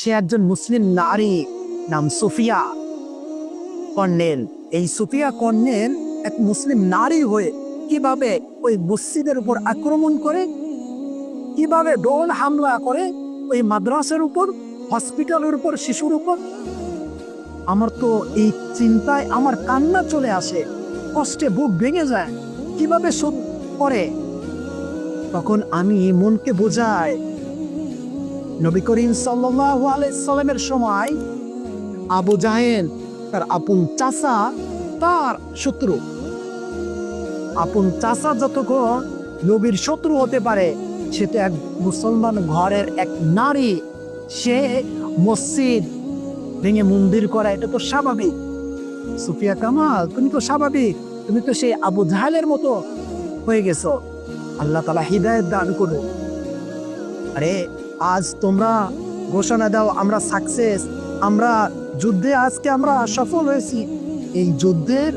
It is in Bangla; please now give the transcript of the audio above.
সে একজন মুসলিম নারী নাম সুফিয়া। কর্নেল, এই সুফিয়া কর্নেল এক মুসলিম নারী হয়ে কীভাবে ওই মসজিদের উপর আক্রমণ করে, কীভাবে ডোল হামলা করে ওই মাদ্রাসার উপর, হসপিটালের উপর, শিশুর উপর? আমার তো এই চিন্তায় আমার কান্না চলে আসে, কষ্টে বুক ভেঙে যায়, কীভাবে শোধ করে? তখন আমি মনকে বোঝাই নবী করিম সাল্লামের সময় আবু জাহেল, তার আপন চাচা, তার শত্রু। আপন চাচা যতক্ষণ নবীর শত্রু হতে পারে, সে তো এক মুসলমান ঘরের এক নারী। সে মসজিদ ভেঙে মন্দির করা, এটা তো স্বাভাবিক। সুফিয়া কামাল, তুমি তো স্বাভাবিক, তুমি তো সেই আবু জাহেলের মতো হয়ে গেছো। আল্লাহ তালা হৃদায়ত দান করো আরে আজ তোমরা ঘোষণা দাও আমরা সাকসেস আমরা যুদ্ধে আজকে আমরা সফল হয়েছি। এই যুদ্ধের